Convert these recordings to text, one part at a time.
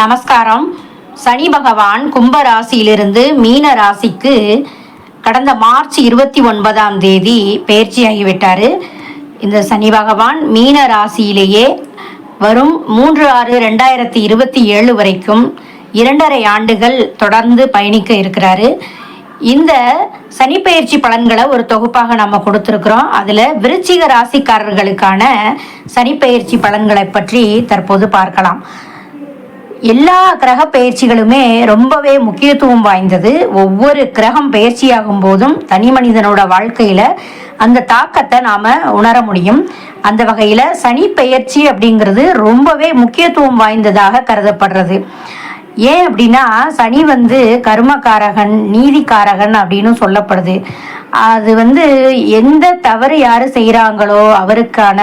நமஸ்காரம். சனி பகவான் கும்ப ராசியிலிருந்து மீன ராசிக்கு கடந்த மார்ச் இருபத்தி ஒன்பதாம் தேதி பயிற்சியாகிவிட்டார். இந்த சனி பகவான் மீன ராசியிலேயே வரும் மூன்று ஆறு ரெண்டாயிரத்தி இருபத்தி ஏழு வரைக்கும் இரண்டரை ஆண்டுகள் தொடர்ந்து பயணிக்க இருக்கிறாரு. இந்த சனிப்பெயர்ச்சி பலன்களை ஒரு தொகுப்பாக நம்ம கொடுத்துருக்குறோம். அதில் விருச்சிக ராசிக்காரர்களுக்கான சனிப்பெயர்ச்சி பலன்களை பற்றி தற்போது பார்க்கலாம். எல்லா கிரக பயிற்சிகளுமே ரொம்பவே முக்கியத்துவம் வாய்ந்தது. ஒவ்வொரு கிரகம் பயிற்சியாகும் போதும் தனி மனிதனோட வாழ்க்கையில அந்த தாக்கத்தை நாம உணர முடியும். அந்த வகையில சனி பெயர்ச்சி அப்படிங்கிறது ரொம்பவே முக்கியத்துவம் வாய்ந்ததாக கருதப்படுறது. ஏன் அப்படின்னா சனி வந்து கர்மக்காரகன் நீதிக்காரகன் அப்படின்னு சொல்லப்படுது. அது வந்து எந்த தவறு யாரு செய்கிறாங்களோ அவருக்கான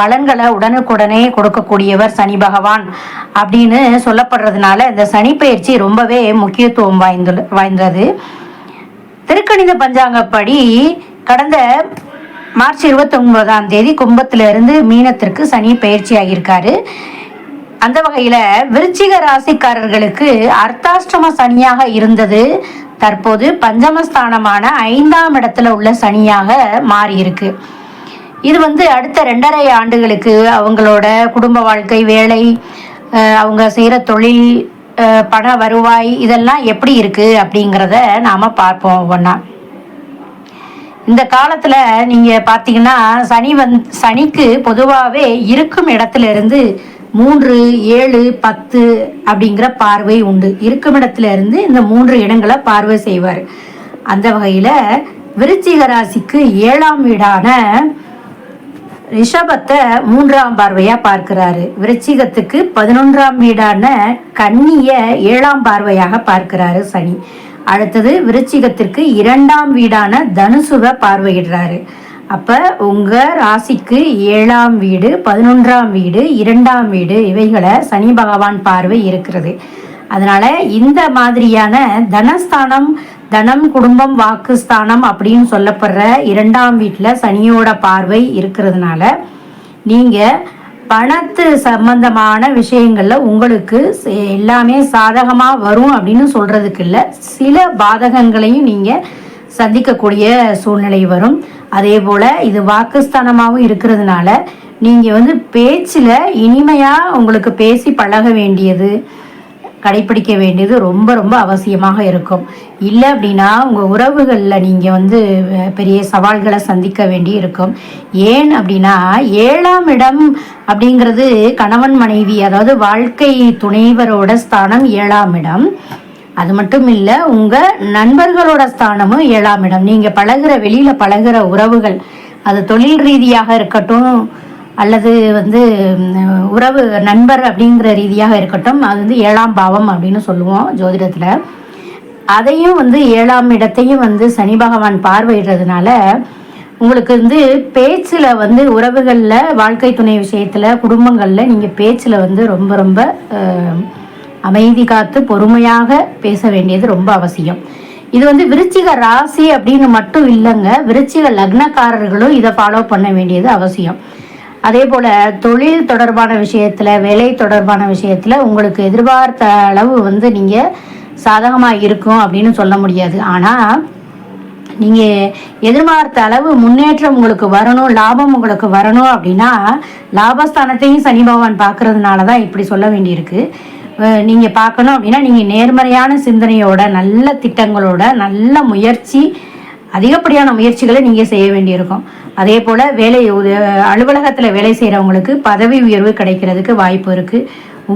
பலன்களை உடனுக்குடனே கொடுக்கக்கூடியவர் சனி பகவான் அப்படின்னு சொல்லப்படுறதுனால இந்த சனி பயிற்சி ரொம்பவே முக்கியத்துவம் வாய்ந்துள்ள வாய்ந்தது. திருக்கணித பஞ்சாங்கப்படி கடந்த மார்ச் இருபத்தி ஒன்பதாம் தேதி கும்பத்திலிருந்து மீனத்திற்கு சனி பயிற்சி ஆகியிருக்காரு அந்த வகையில விருச்சிக ராசிக்காரர்களுக்கு அர்த்தாஷ்டம சனியாக இருந்தது. தற்போது பஞ்சமஸ்தானமான ஐந்தாம் இடத்துல உள்ள சனியாக மாறியிருக்கு. இது வந்து அடுத்த ரெண்டரை ஆண்டுகளுக்கு அவங்களோட குடும்ப வாழ்க்கை வேலை அவங்க செய்கிற தொழில் பண வருவாய் இதெல்லாம் எப்படி இருக்குது அப்படிங்கிறத நாம பார்ப்போம் ஒவ்வொன்றா இந்த காலத்தில் நீங்கள் பார்த்தீங்கன்னா சனி வந் சனிக்கு பொதுவாகவே இருக்கும் இடத்துல இருந்து மூன்று ஏழு பத்து அப்படிங்கிற பார்வை உண்டு. இருக்கும் இடத்துல இருந்து இந்த மூன்று இடங்களை பார்வை செய்வார். அந்த வகையில் விருச்சிக ராசிக்கு ஏழாம் வீடான ரிஷபத்தை மூன்றாம் பார்வையா பார்க்கிறாரு. விருச்சிகத்துக்கு பதினொன்றாம் வீடான கன்னிய ஏழாம் பார்வையாக பார்க்கிறாரு சனி. அடுத்தது விருச்சிகத்திற்கு இரண்டாம் வீடான தனுசுவை பார்வையிடுறாரு. அப்ப உங்க ராசிக்கு ஏழாம் வீடு பதினொன்றாம் வீடு இரண்டாம் வீடு இவைகளை சனி பகவான் பார்வை இருக்கிறது. அதனால இந்த மாதிரியான தனஸ்தானம் தனம் குடும்பம் வாக்குஸ்தானம் அப்படின்னு சொல்லப்படுற இரண்டாம் வீட்டில் சனியோட பார்வை இருக்கிறதுனால நீங்கள் பணத்து சம்பந்தமான விஷயங்களில் உங்களுக்கு எல்லாமே சாதகமாக வரும் அப்படின்னு சொல்கிறதுக்கு இல்லை. சில பாதகங்களையும் நீங்கள் சந்திக்கக்கூடிய சூழ்நிலை வரும். அதே போல் இது வாக்குஸ்தானமாகவும் இருக்கிறதுனால நீங்கள் வந்து பேச்சில் இனிமையாக உங்களுக்கு பேசி பழக வேண்டியது. கடைப்பிடிக்க வேண்டியது ரொம்ப ரொம்ப அவசியமாக இருக்கும். இல்லை அப்படின்னா உங்கள் உறவுகளில் நீங்கள் வந்து பெரிய சவால்களை சந்திக்க வேண்டி இருக்கும். ஏன் அப்படின்னா ஏழாம் இடம் அப்படிங்கிறது கணவன் மனைவி அதாவது வாழ்க்கை துணைவரோட ஸ்தானம் ஏழாம் இடம். அது மட்டும் இல்லை உங்கள் நண்பர்களோட ஸ்தானமும் ஏழாம் இடம். நீங்கள் பழகுற வெளியில் பழகுற உறவுகள் அது தொழில் ரீதியாக இருக்கட்டும் அல்லது வந்து உறவு நண்பர் அப்படிங்கிற ரீதியாக இருக்கட்டும் அது வந்து ஏழாம் பாவம் அப்படின்னு சொல்லுவோம் ஜோதிடத்தில். அதையும் வந்து ஏழாம் இடத்தையும் வந்து சனி பகவான் பார்வையிடுறதுனால உங்களுக்கு வந்து பேச்சில் வந்து உறவுகளில் வாழ்க்கை துணை விஷயத்தில் குடும்பங்களில் நீங்கள் பேச்சில் வந்து ரொம்ப ரொம்ப அமைதி காத்து பொறுமையாக பேச வேண்டியது ரொம்ப அவசியம். இது வந்து விருச்சிக ராசி அப்படின்னு மட்டும் இல்லைங்க விருச்சிக லக்னக்காரர்களும் இதை ஃபாலோ பண்ண வேண்டியது அவசியம். அதே போல் தொழில் தொடர்பான விஷயத்தில் வேலை தொடர்பான விஷயத்தில் உங்களுக்கு எதிர்பார்த்த அளவு வந்து நீங்கள் சாதகமாக இருக்கும் அப்படின்னு சொல்ல முடியாது. ஆனால் நீங்கள் எதிர்பார்த்த அளவு முன்னேற்றம் உங்களுக்கு வரணும் லாபம் உங்களுக்கு வரணும் அப்படின்னா லாபஸ்தானத்தையும் சனி பகவான் பார்க்கறதுனால தான் இப்படி சொல்ல வேண்டியிருக்கு. நீங்கள் பார்க்கணும் அப்படின்னா நீங்கள் நேர்மறையான சிந்தனையோட நல்ல திட்டங்களோட நல்ல முயற்சி அதிகப்படியான முயற்சிகளை நீங்கள் செய்ய வேண்டியிருக்கும். அதே போல் வேலை அலுவலகத்தில் வேலை செய்கிறவங்களுக்கு பதவி உயர்வு கிடைக்கிறதுக்கு வாய்ப்பு இருக்குது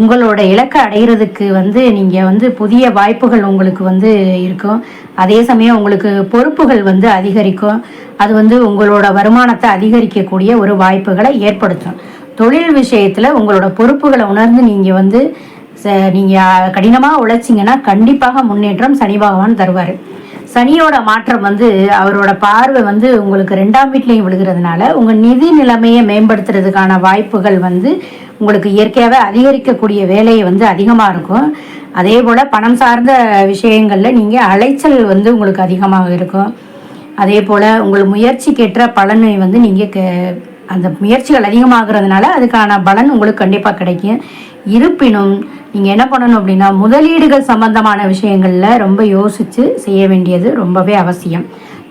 உங்களோட இலக்கை அடைகிறதுக்கு வந்து நீங்கள் வந்து புதிய வாய்ப்புகள் உங்களுக்கு வந்து இருக்கும். அதே சமயம் உங்களுக்கு பொறுப்புகள் வந்து அதிகரிக்கும். அது வந்து உங்களோட வருமானத்தை அதிகரிக்கக்கூடிய ஒரு வாய்ப்புகளை ஏற்படுத்தும். தொழில் விஷயத்தில் உங்களோட பொறுப்புகளை உணர்ந்து நீங்கள் வந்து ச- கடினமாக உழைச்சிங்கன்னா கண்டிப்பாக முன்னேற்றம் சனி பகவான் தருவார். சனியோட மாற்றம் வந்து அவரோட பார்வை வந்து உங்களுக்கு ரெண்டாம் வீட்லேயும் விழுகிறதுனால உங்கள் நிதி நிலைமையை மேம்படுத்துறதுக்கான வாய்ப்புகள் வந்து உங்களுக்கு இயற்கையாகவே அதிகரிக்கக்கூடிய வேலை வந்து அதிகமாக இருக்கும். அதே போல் பணம் சார்ந்த விஷயங்களில் நீங்கள் அலைச்சல் வந்து உங்களுக்கு அதிகமாக இருக்கும். அதே போல் உங்கள் முயற்சிக்கேற்ற பலனை வந்து நீங்கள் அந்த முயற்சிகள் அதிகமாகிறதுனால அதுக்கான பலன் உங்களுக்கு கண்டிப்பாக கிடைக்கும். இருப்பினும் நீங்கள் என்ன பண்ணணும் அப்படின்னா முதலீடுகள் சம்பந்தமான விஷயங்களில் ரொம்ப யோசித்து செய்ய வேண்டியது ரொம்பவே அவசியம்.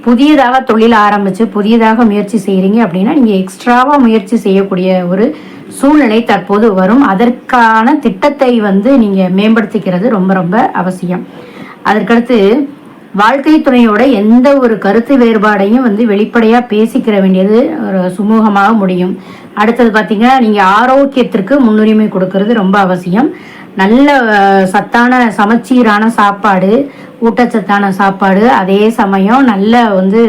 புதியதாக தொழில் ஆரம்பித்து புதியதாக முயற்சி செய்கிறீங்க அப்படின்னா நீங்கள் எக்ஸ்ட்ராவாக முயற்சி செய்யக்கூடிய ஒரு சூழ்நிலை தற்போது வரும். அதற்கான திட்டத்தை வந்து நீங்கள் மேம்படுத்திக்கிறது ரொம்ப ரொம்ப அவசியம். அதற்கடுத்து வாழ்க்கை துணையோட எந்த ஒரு கருத்து வேறுபாடையும் வந்து வெளிப்படையாக பேசிக்கிற வேண்டியது ஒரு சுமூகமாக முடியும். அடுத்தது பார்த்தீங்கன்னா நீங்கள் ஆரோக்கியத்திற்கு முன்னுரிமை கொடுக்கறது ரொம்ப அவசியம். நல்ல சத்தான சமச்சீரான சாப்பாடு ஊட்டச்சத்தான சாப்பாடு அதே சமயம் நல்ல வந்து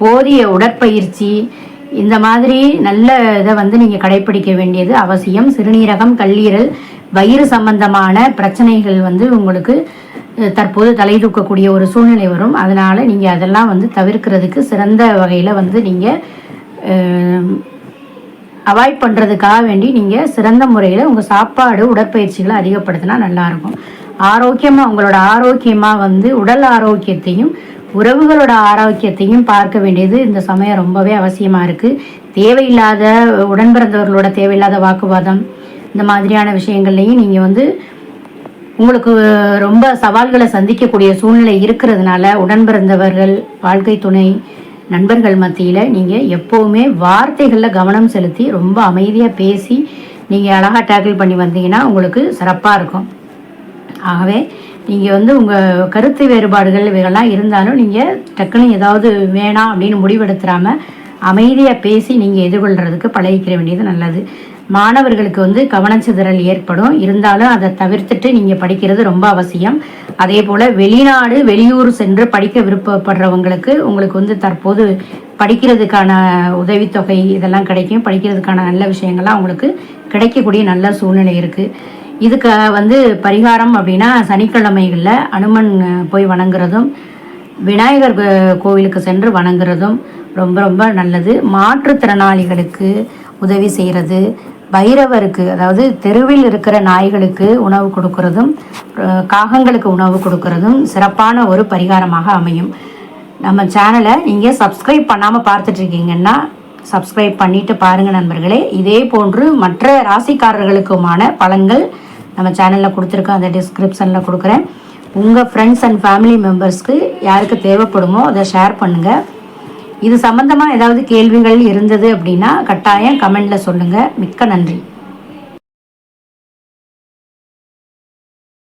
போதிய உடற்பயிற்சி இந்த மாதிரி நல்ல இதை வந்து நீங்கள் கடைப்பிடிக்க வேண்டியது அவசியம். சிறுநீரகம் கல்லீரல் வயிறு சம்பந்தமான பிரச்சனைகள் வந்து உங்களுக்கு தற்போது தலை தூக்கக்கூடிய ஒரு சூழ்நிலை வரும். அதனால் நீங்கள் அதெல்லாம் வந்து தவிர்க்கிறதுக்கு சிறந்த வகையில் வந்து நீங்கள் அவாய்ட் பண்ணுறதுக்காக வேண்டி நீங்கள் சிறந்த முறையில் உங்கள் சாப்பாடு உடற்பயிற்சிகளை அதிகப்படுத்தினா நல்லாயிருக்கும் ஆரோக்கியமாக உங்களோட ஆரோக்கியமாக வந்து உடல் ஆரோக்கியத்தையும் உறவுகளோட ஆரோக்கியத்தையும் பார்க்க வேண்டியது இந்த சமயம் ரொம்பவே அவசியமாக இருக்குது தேவையில்லாத உடன்பிறந்தவர்களோட தேவையில்லாத வாக்குவாதம் இந்த மாதிரியான விஷயங்கள்லையும் நீங்கள் வந்து உங்களுக்கு ரொம்ப சவால்களை சந்திக்கக்கூடிய சூழ்நிலை இருக்கிறதுனால உடன்பிறந்தவர்கள் வாழ்க்கை துணை நண்பர்கள் மத்தியில் நீங்கள் எப்போவுமே வார்த்தைகளில் கவனம் செலுத்தி ரொம்ப அமைதியாக பேசி நீங்கள் அழகாக டேக்கிள் பண்ணி வந்தீங்கன்னா உங்களுக்கு சிறப்பாக இருக்கும். ஆகவே நீங்கள் வந்து உங்கள் கருத்து வேறுபாடுகள் இவைகள்லாம் இருந்தாலும் நீங்கள் டக்குன்னு ஏதாவது வேணாம் அப்படின்னு முடிவெடுத்துடாமல் அமைதியாக பேசி நீங்கள் எதிர்கொள்கிறதுக்கு பழகிக்கிற வேண்டியது நல்லது. மாணவர்களுக்கு வந்து கவனச்சிதறல் ஏற்படும். இருந்தாலும் அதை தவிர்த்துட்டு நீங்கள் படிக்கிறது ரொம்ப அவசியம். அதே போல் வெளிநாடு வெளியூர் சென்று படிக்க விருப்பப்படுறவங்களுக்கு உங்களுக்கு வந்து தற்போது படிக்கிறதுக்கான உதவித்தொகை இதெல்லாம் கிடைக்கும். படிக்கிறதுக்கான நல்ல விஷயங்கள்லாம் உங்களுக்கு கிடைக்கக்கூடிய நல்ல சூழ்நிலை இருக்குது இதுக்கு வந்து பரிகாரம் அப்படின்னா சனிக்கிழமைகளில் அனுமன் போய் வணங்குறதும் விநாயகர் கோவிலுக்கு சென்று வணங்குறதும் ரொம்ப ரொம்ப நல்லது. மாற்றுத்திறனாளிகளுக்கு உதவி செய்கிறது பைரவருக்கு அதாவது தெருவில் இருக்கிற நாய்களுக்கு உணவு கொடுக்கறதும் காகங்களுக்கு உணவு கொடுக்கறதும் சிறப்பான ஒரு பரிகாரமாக அமையும். நம்ம சேனலை நீங்கள் சப்ஸ்கிரைப் பண்ணாமல் பார்த்துட்ருக்கீங்கன்னா சப்ஸ்கிரைப் பண்ணிவிட்டு பாருங்கள் நண்பர்களே. இதே போன்று மற்ற ராசிக்காரர்களுக்குமான பலன்கள் நம்ம சேனலில் கொடுத்துருக்கோம். அந்த டிஸ்கிரிப்ஷனில் கொடுக்குறேன். உங்கள் ஃப்ரெண்ட்ஸ் அண்ட் ஃபேமிலி மெம்பர்ஸ்க்கு யாருக்கு தேவைப்படுமோ அதை ஷேர் பண்ணுங்கள் இது சம்மந்தமாக ஏதாவது கேள்விகள் இருந்தது அப்படின்னா கட்டாயம் கமெண்டில் சொல்லுங்கள் மிக்க நன்றி.